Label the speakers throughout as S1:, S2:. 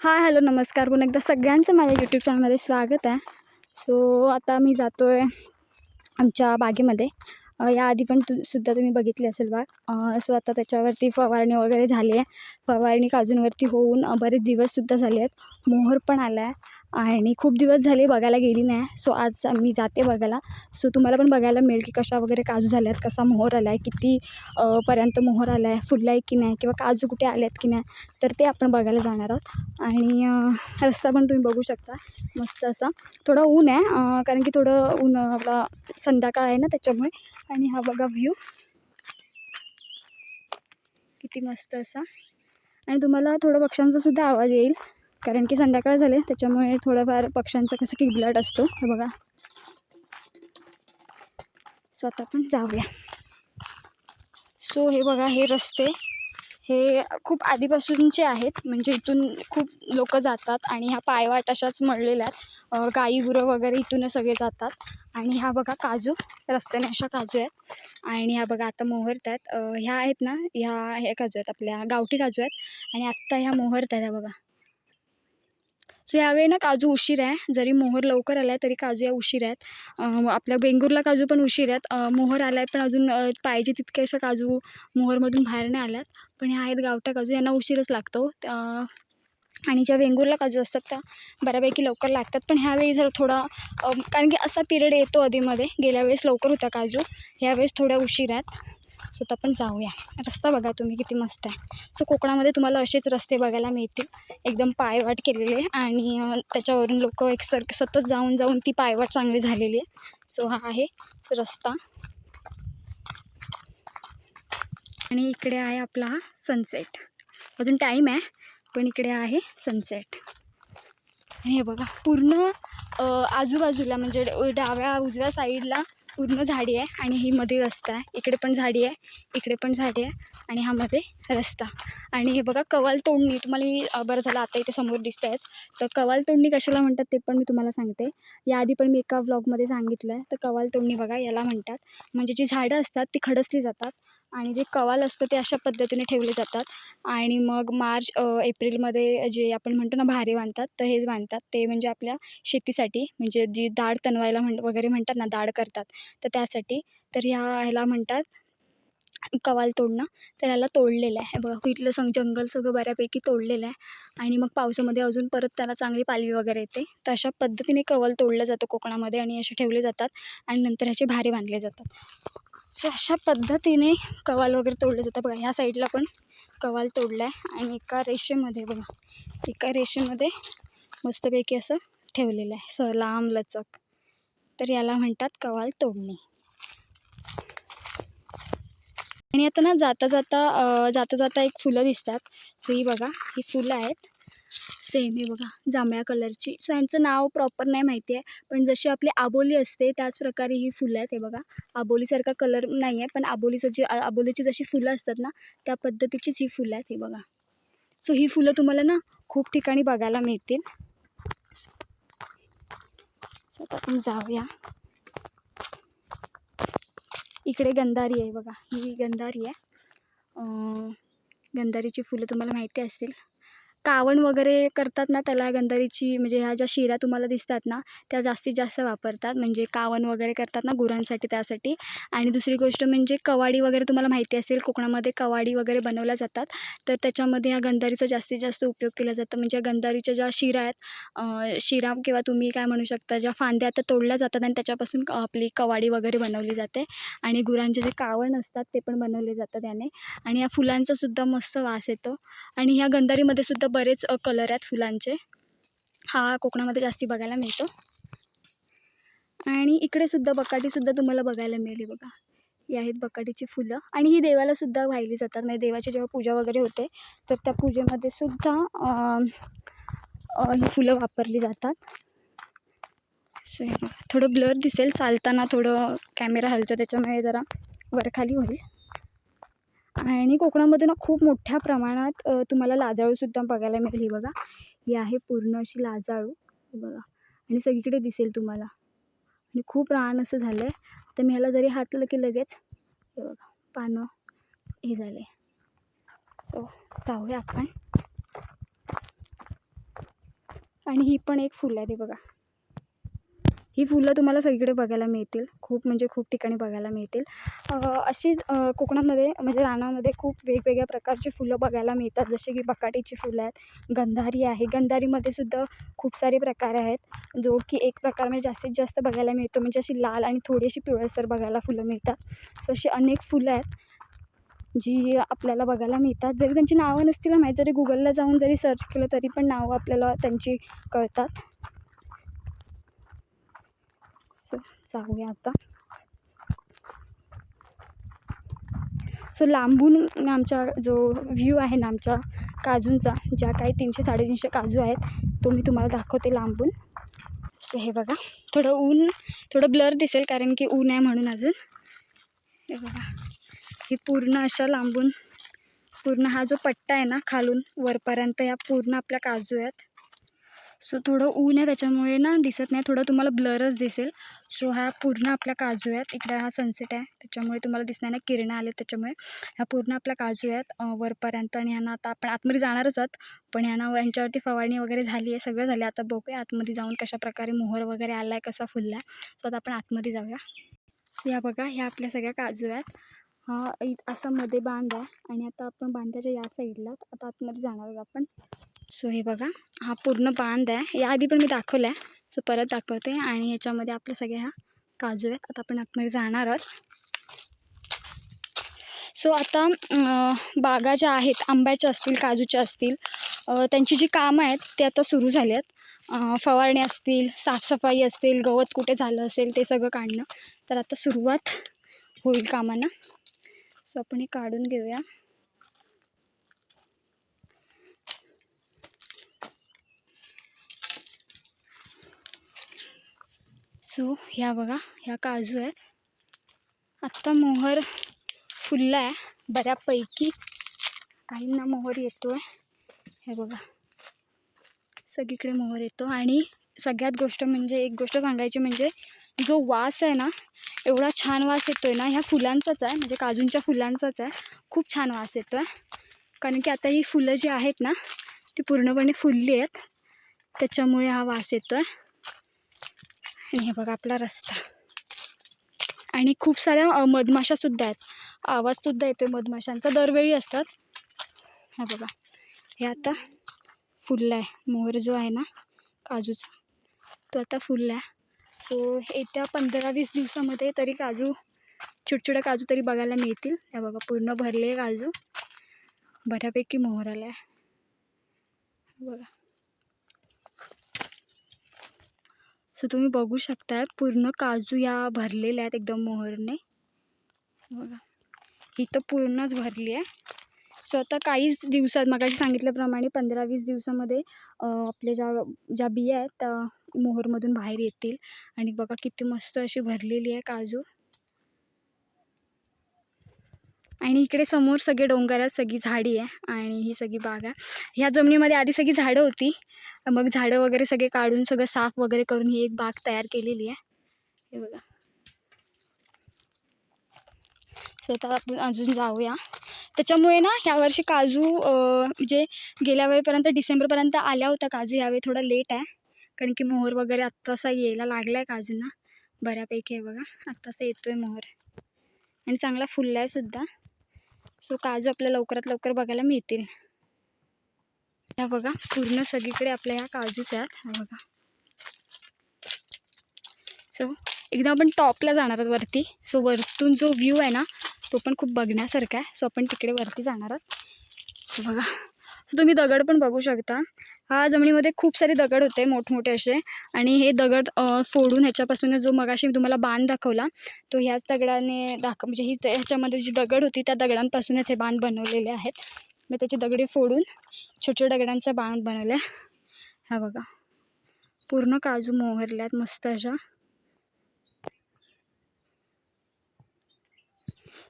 S1: Hi hello नमस्कार. पुन्हा एकदा सगळ्यांचं माझ्या यूट्यूब चॅनलमध्ये स्वागत आहे. सो आता मी जातो आहे आमच्या बागेमध्ये. याआधी पण तु सुद्धा तुम्ही बघितली असेल बाग सो आता त्याच्यावरती फवारणी वगैरे झाली आहे. फवारणी काजूंवरती होऊन बरेच दिवससुद्धा झाले आहेत. मोहर पण आला आहे आणि खूप दिवस झाले बघायला गेली नाही. सो आज मी जाते बघायला. सो तुम्हाला पण बघायला मिळेल की कशा वगैरे काजू झाल्या आहेत कसा मोहर आला आहे किती पर्यंत मोहर आला आहे फुलला आहे की नाही किंवा काजू कुठे आले आहेत की नाही तर ते आपण बघायला जाणार आहोत. आणि रस्ता पण तुम्ही बघू शकता. मस्त असा. थोडं ऊन आहे कारण की थोडं ऊन आपला संध्याकाळ आहे ना त्याच्यामुळे. आणि हा बघा व्ह्यू. किती मस्त असा. आणि तुम्हाला थोडं पक्ष्यांचा सुद्धा आवाज येईल. कारण की संध्याकाळ झाले त्याच्यामुळे थोडंफार पक्ष्यांचा कसं किलबिलाट असतो. हे बघा. स्वतः पण जाऊया. सो हे बघा हे रस्ते. हे खूप आधीपासूनचे आहेत. म्हणजे इथून खूप लोक जातात आणि ह्या पायवाट अशाच मळलेल्या आहेत. गाई गुरं वगैरे इथूनच सगळे जातात. आणि ह्या बघा काजू रस्त्याने अशा काजू आहेत. आणि ह्या बघा आता मोहरत आहेत ह्या आहेत ना ह्या हे काजू आहेत आपल्या गावठी काजू आहेत. आणि आत्ता ह्या मोहरत आहेत ह्या बघा. सो यावेळी ना काजू उशीर आहे. जरी मोहर लवकर आला आहे तरी काजू या उशीर आहेत. आपल्या बेंगुरला काजू पण उशीर आहेत. मोहर आला आहे पण अजून पाहिजे तितके अशा काजू मोहरमधून बाहेर नाही आल्यात. पण ह्या आहेत गावठ्या काजू यांना उशीरच लागतो. आणि ज्या वेंगुर्ला काजू असतात त्या बऱ्यापैकी लवकर लागतात. पण ह्यावेळी जर थोडा कारण की असा पिरियड येतो आधीमध्ये. गेल्या वेळेस लवकर होत्या काजू. ह्यावेळेस थोड्या उशीर आहेत. सो आता आपण जाऊया. रस्ता बघा तुम्ही किती मस्त आहे. सो कोकणामध्ये तुम्हाला असेच रस्ते बघायला मिळतील. एकदम पायवाट केलेले आणि त्याच्यावरून लोक एक सर सतत जाऊन जाऊन ती पायवाट चांगली झालेली आहे. सो हा आहे रस्ता. आणि इकडे आहे आपला हा सनसेट अजून टाईम आहे पण इकडे आहे सनसेट आणि हे बघा पूर्ण आजूबाजूला म्हणजे डाव्या उजव्या साईडला पूर्ण झाडी आहे आणि ही मध्ये रस्ता आहे. इकडे पण झाडी आहे इकडे पण झाडी आहे आणि हा मध्ये रस्ता. आणि हे बघा कवाल तोडणी. तुम्हाला मी बरं झालं आता इथे समोर दिसत आहेत तर कवाल तोडणी कशाला म्हणतात ते पण मी तुम्हाला सांगते. याआधी पण मी एका ब्लॉगमध्ये सांगितलं आहे तर कवाल तोडणी बघा याला म्हणतात. म्हणजे जी झाडं असतात ती खडसली जातात. आणि जे कवाल असतं ते अशा पद्धतीने ठेवले जातात. आणि मग मार्च एप्रिलमध्ये जे आपण म्हणतो ना भारे बांधतात तर हेच बांधतात. ते म्हणजे आपल्या शेतीसाठी म्हणजे जी दाळ तणवायला म्हण वगैरे म्हणतात ना दाळ करतात. तर त्यासाठी तर ह्या ह्याला म्हणतात कवाल तोडणं. तर ह्याला तोडलेलं आहे. बघा इथलं सं जंगल सगळं बऱ्यापैकी तोडलेलं आहे. आणि मग पावसामध्ये अजून परत त्याला चांगली पालवी वगैरे येते. तर अशा पद्धतीने कवाल तोडलं जातं कोकणामध्ये आणि असे ठेवले जातात. आणि नंतर ह्याचे भारे बांधले जातात. सो अशा पद्धतीने कवाल वगैरे तोडले जातात. बघा ह्या साईडला पण कवाल तोडला आहे आणि एका रेषेमध्ये बघा एका रेषेमध्ये मस्तपैकी असं ठेवलेलं आहे. स लांब लचक. तर याला म्हणतात कवाल तोडणे. आणि आता ना जाता जाता जाता जाता एक फुलं दिसतात. सो ही बघा ही फुलं आहेत. सेम हे बघा जांभळ्या कलरची सो यांचं नाव प्रॉपर नाही माहिती आहे पण जशी आपली आबोली असते त्याच प्रकारे ही फुलं आहेत हे बघा. आबोलीसारखा कलर नाही आहे पण आबोलीचं जी आबोलीची जशी फुलं असतात ना त्या पद्धतीचीच ही फुलं आहेत हे बघा. सो ही फुलं तुम्हाला ना खूप ठिकाणी बघायला मिळतील. सो आता आपण जाऊया. इकडे गंधारी आहे बघा ही गंधारी आहे. गंधारीची फुलं तुम्हाला माहिती असतील. कावण वगैरे करतात ना त्याला गंधारीची म्हणजे ह्या ज्या शिरा तुम्हाला दिसतात ना त्या जास्तीत जास्त वापरतात. म्हणजे कावण वगैरे करतात ना गुरांसाठी त्यासाठी. आणि दुसरी गोष्ट म्हणजे कवाडी वगैरे तुम्हाला माहिती असेल कोकणामध्ये कवाडी वगैरे बनवल्या जातात. तर त्याच्यामध्ये ह्या गंधारीचा जास्तीत जास्त उपयोग केला जातो. म्हणजे गंधारीच्या ज्या शिरा आहेत शिरा किंवा तुम्ही काय म्हणू शकता ज्या फांद्या त्या तोडल्या जातात आणि त्याच्यापासून आपली कवाडी वगैरे बनवली जाते. आणि गुरांचे जे कावण असतात ते पण बनवले जातात त्याने आणि या फुलांचा सुद्धा मस्त वास येतो. आणि ह्या गंधारीमध्ये सुद्धा बरेच कलर आहेत फुलांचे. हा कोकणामध्ये जास्ती बघायला मिळतो. आणि इकडेसुद्धा बकाटीसुद्धा तुम्हाला बघायला मिळेल बघा. ही आहेत बकाटीची फुलं. आणि ही देवालासुद्धा वाहिली जातात. म्हणजे देवाची जेव्हा पूजा वगैरे होते तर त्या पूजेमध्ये सुद्धा ही फुलं वापरली जातात. थोडं ब्लर दिसेल. चालताना थोडं कॅमेरा हलतो त्याच्यामुळे जरा वरखाली होईल. आणि कोकणामध्ये ना खूप मोठ्या प्रमाणात तुम्हाला लाजाळूसुद्धा बघायला मिळेल. ही बघा ही आहे पूर्ण अशी लाजाळू. हे बघा आणि सगळीकडे दिसेल तुम्हाला. आणि खूप रान असं झालं आहे तर मी ह्याला जरी हातलं की लगेच हे बघा पानं हे झाले. सो जाऊया आपण. आणि ही पण एक फुलं आहे ते बघा. ही फुलं तुम्हाला सगळीकडे बघायला मिळतील. खूप म्हणजे खूप ठिकाणी बघायला मिळतील. अशीच कोकणामध्ये म्हणजे रानामध्ये खूप वेगवेगळ्या प्रकारची फुलं बघायला मिळतात. जसे की बकाटीची फुलं आहेत गंधारी आहे. गंधारीमध्ये सुद्धा खूप सारे प्रकार आहेत जो की एक प्रकार म्हणजे जास्तीत जास्त बघायला मिळतो. म्हणजे अशी लाल आणि थोडीशी पिवळसर बघायला फुलं मिळतात. सो अशी अनेक फुलं आहेत जी आपल्याला बघायला मिळतात. जरी त्यांची नावं नसतील ना माहीत जरी गुगलला जाऊन जरी सर्च केलं तरी पण नावं आपल्याला त्यांची कळतात. सो जाऊया आता. सो लांबून आमच्या जो व्ह्यू आहे ना आमच्या काजूंचा ज्या काही तीनशे साडेतीनशे काजू आहेत तो मी तुम्हाला दाखवते लांबून. सो हे बघा थोडं ऊन थोडं ब्लर दिसेल कारण की ऊन आहे म्हणून अजून. हे बघा ही पूर्ण अशा लांबून पूर्ण हा जो पट्टा आहे ना खालून वरपर्यंत या पूर्ण आपल्या काजू आहेत. सो थोडं ऊन आहे त्याच्यामुळे ना दिसत नाही. थोडं तुम्हाला ब्लरच दिसेल. सो हा पूर्ण आपल्या काजू आहेत. इकडे हा सनसेट आहे. त्याच्यामुळे तुम्हाला दिसणार नाही किरणं आले त्याच्यामुळे. ह्या पूर्ण आपल्या काजू आहेत वरपर्यंत आणि ह्यांना आता आपण आतमध्ये जाणारच आहोत. पण ह्यांना यांच्यावरती फवारणी वगैरे झाली आहे. सगळं झालं आता बघूया आतमध्ये जाऊन कशाप्रकारे मोहर वगैरे आला आहे कसा फुलला आहे. सो आता आपण आतमध्ये जाऊया. या बघा ह्या आपल्या सगळ्या काजू आहेत. हा इ- असा मध्ये बांध आहे. आणि आता आपण बांधाच्या या साईडला आता आतमध्ये जाणार आहोत आपण. सो हे बघा हा पूर्ण बांध आहे. याआधी पण मी दाखवला आहे सो परत दाखवते आणि याच्यामध्ये आपल्या सगळ्या ह्या काजू आहेत. आता आपण आतमध्ये जाणार आहोत. सो आता बागा ज्या आहेत आंब्याच्या असतील काजूच्या असतील त्यांची जी कामं आहेत ते आता सुरू झाली आहेत. फवारणी असतील साफसफाई असतील गवत कुठे झालं असेल ते सगळं काढणं. तर आता सुरुवात होईल कामांना. सो आपण हे काढून घेऊया. सो ह्या बघा ह्या काजू आहेत. आत्ता मोहर फुलला आहे बऱ्यापैकी. काहींना मोहर येतो आहे हे बघा. सगळीकडे मोहर येतो. आणि सगळ्यात गोष्ट म्हणजे एक गोष्ट सांगायची म्हणजे जो वास आहे ना एवढा छान वास येतो आहे ना ह्या फुलांचाच आहे. म्हणजे काजूंच्या फुलांचाच आहे. खूप छान वास येतो आहे कारण की आता ही फुलं जी आहेत ना ती पूर्णपणे फुलली आहेत. त्याच्यामुळे हा वास येतो आहे आणि हे बघा आपला रस्ता. आणि खूप साऱ्या मधमाशासुद्धा आहेत. आवाजसुद्धा येतो आहे मधमाशांचा. दरवेळी असतात. हा बघा. हे आता फुलला आहे. मोहर जो आहे ना काजूचा तो आता फुलला आहे. सो येत्या पंधरा वीस दिवसामध्ये तरी काजू छोटे काजू तरी बघायला मिळतील. हे बघा पूर्ण भरले काजू. बऱ्यापैकी मोहर आला आहे बघा. सो तुम्ही बघू शकतात पूर्ण काजू या भरलेल्या आहेत एकदम मोहरने. बघा. इथं पूर्णच भरली आहे. सो आता काहीच दिवसात मगाशी सांगितल्याप्रमाणे पंधरा वीस दिवसामध्ये आपले आपल्या ज्या ज्या बिया आहेत त्या मोहरमधून बाहेर येतील. आणि बघा किती मस्त अशी भरलेली आहे काजू. आणि इकडे समोर सगळे डोंगर आहेत सगळी झाडी आहे आणि ही सगळी बाग आहे. ह्या जमिनीमध्ये आधी सगळी झाडं होती. मग झाडं वगैरे सगळे काढून सगळं साफ वगैरे करून ही एक बाग तयार केलेली आहे. हे बघा. शेतात आपण अजून जाऊया. त्याच्यामुळे ना ह्या वर्षी काजू म्हणजे गेल्या वेळेपर्यंत डिसेंबरपर्यंत आल्या होत्या काजू. यावेळी थोडा लेट आहे. कारण की मोहर वगैरे आत्तासा यायला लागला आहे काजूंना. बऱ्यापैकी आहे बघा. आत्तासा येतो आहे मोहर. आणि चांगला फुलला आहे सुद्धा. सो काजू आपल्या लवकरात लवकर बघायला मिळतील. ह्या बघा पूर्ण सगळीकडे आपल्या ह्या काजूच आहेत. ह्या बघा. सो एकदम आपण टॉपला जाणार आहोत वरती. सो वरतून जो व्ह्यू आहे ना तो पण खूप बघण्यासारखा आहे. सो आपण तिकडे वरती जाणार आहोत. बघा. सो तुम्ही दगड पण बघू शकता. हा जमिनीमध्ये खूप सारे दगड होते मोठमोठे असे. आणि हे दगड फोडून ह्याच्यापासून जो मगाशी मी तुम्हाला बांध दाखवला तो ह्याच दगडाने दाख म्हणजे ही ह्याच्यामध्ये जी दगड होती त्या दगडांपासूनच हे बांध बनवलेले आहेत. मी त्याची दगडी फोडून छोट्या छोट्या दगडांचा बांध बनवला हा बघा. पूर्ण काजू मोहरल्यात मस्त अशा.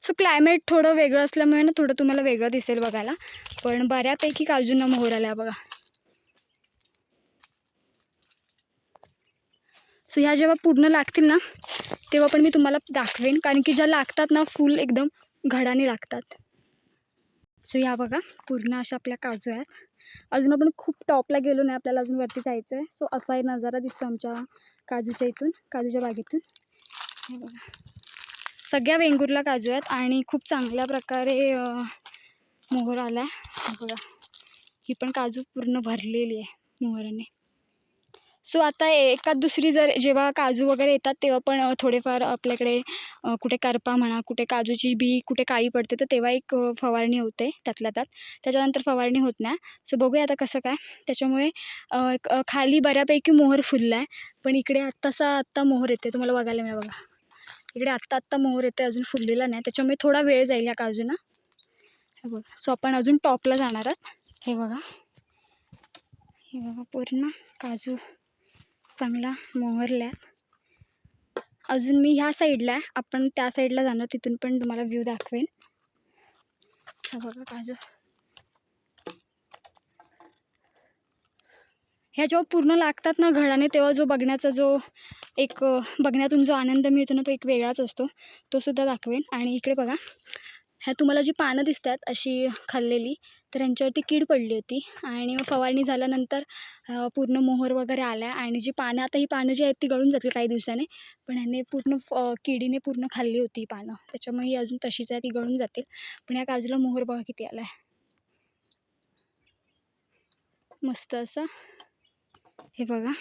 S1: सो क्लायमेट थोडं वेगळं असल्यामुळे ना थोडं तुम्हाला वेगळं दिसेल बघायला. पण बऱ्यापैकी काजूंना मोहर आला बघा. सो ह्या जेव्हा पूर्ण लागतील ना तेव्हा पण मी तुम्हाला दाखवेन कारण की ज्या लागतात ना फुल एकदम घडाने लागतात. सो ह्या बघा पूर्ण अशा आपल्या काजू आहेत. अजून आपण खूप टॉपला गेलो नाही आपल्याला अजून वरती जायचं आहे. सो असा नजारा दिसतो आमच्या काजूच्या इथून काजूच्या बागेतून. हे बघा. सगळ्या वेंगुर्ला काजू आहेत आणि खूप चांगल्या प्रकारे मोहर आला आहे बघा ही पण काजू पूर्ण भरलेली आहे मोहराने. सो आता एकात दुसरी जर जेव्हा काजू वगैरे येतात तेव्हा पण थोडेफार आपल्याकडे कुठे करपा म्हणा कुठे काजूची बी कुठे काळी पडते तर तेव्हा एक फवारणी होते त्यातल्या त्यात. त्याच्यानंतर फवारणी होत नाही. सो बघूया आता कसं काय. त्याच्यामुळे खाली बऱ्यापैकी मोहर फुलला आहे पण इकडे आत्तासा आत्ता मोहर येते. तुम्हाला बघायला मिळेल बघा. इकडे आत्ता आत्ता मोहर येते अजून फुललेला नाही. त्याच्यामुळे थोडा वेळ जाईल या काजूंना. हे बघा. सो आपण अजून टॉपला जाणार आहोत. हे बघा. हे बघा पूर्ण काजू चांगला मोहरल्या. अजून मी ह्या साईडला आहे आपण त्या साईडला जाणार तिथून पण तुम्हाला व्ह्यू दाखवेन. हे बघा काजू. ह्या जेव्हा पूर्ण लागतात ना घडाने तेव्हा जो बघण्याचा जो एक बघण्यातून जो आनंद मिळतो ना तो एक वेगळाच असतो. तो सुद्धा दाखवेन. आणि इकडे बघा. ह्या तुम्हाला जी पानं दिसतात अशी खाल्लेली तर ह्यांच्यावरती कीड पडली होती आणि मग फवारणी झाल्यानंतर पूर्ण मोहर वगैरे आल्या आणि जी पानं आता ही पानं जी आहेत ती गळून जातील काही दिवसाने पण ह्याने पूर्ण किडीने पूर्ण खाल्ली होती ही पानं. त्याच्यामुळे ही अजून तशीच आहे ती गळून जातील. पण या काजूला मोहर बघा किती आला आहे मस्त असं. हे बघा.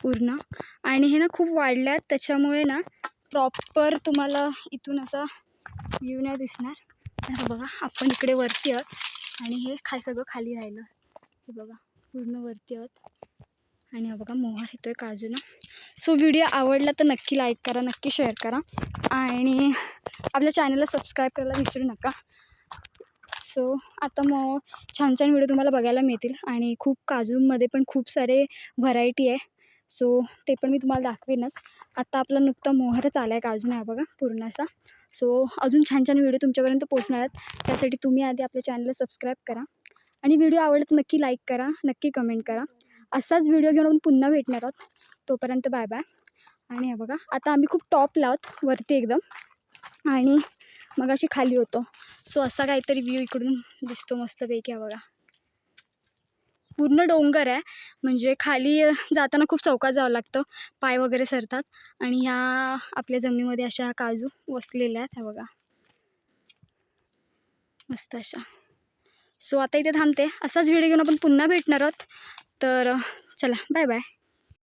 S1: पूर्ण. आणि हे ना खूप वाढल्या आहेत त्याच्यामुळे ना प्रॉपर तुम्हाला इथून असा व्ह्यू नाही दिसणार. आता बघा आपण इकडे वरती आहोत आणि हे खा सगळं खाली राहिलं. हे बघा पूर्ण वरती आहोत. आणि हा बघा मोहर येतोय काजूनं. सो व्हिडिओ आवडला तर नक्की लाईक करा नक्की शेअर करा. आणि आपल्या चॅनलला सबस्क्राईब करायला विसरू नका. सो आता मग छान छान व्हिडिओ तुम्हाला बघायला मिळतील. आणि खूप काजूमध्ये पण खूप सारे व्हरायटी आहे. सो ते पण मी तुम्हाला दाखवेनच. आता आपला नुकता मोहरच आला आहे काजून आहे बघा पूर्ण असा. सो अजून छान छान व्हिडिओ तुमच्यापर्यंत पोहोचणार आहेत. त्यासाठी तुम्ही आधी आपल्या चॅनलला सबस्क्राईब करा. आणि व्हिडिओ आवडला तर नक्की लाईक करा नक्की कमेंट करा. असाच व्हिडिओ घेऊन आपण पुन्हा भेटणार आहोत. तोपर्यंत बाय बाय आणि हे बघा आता आम्ही खूप टॉप आहोत वरती एकदम. आणि मग अशी खाली होतो. सो असा काहीतरी व्ह्यू इकडून दिसतो मस्तपैकी हा बघा. पूर्ण डोंगर आहे. म्हणजे खाली जाताना खूप चौकात जावं लागतं. पाय वगैरे सरतात. आणि ह्या आपल्या जमिनीमध्ये अशा काजू वसलेल्या आहेत. ह्या बघा. मस्त अशा. सो आता इथे थांबते. असाच व्हिडिओ घेऊन आपण पुन्हा भेटणार आहोत. तर चला बाय बाय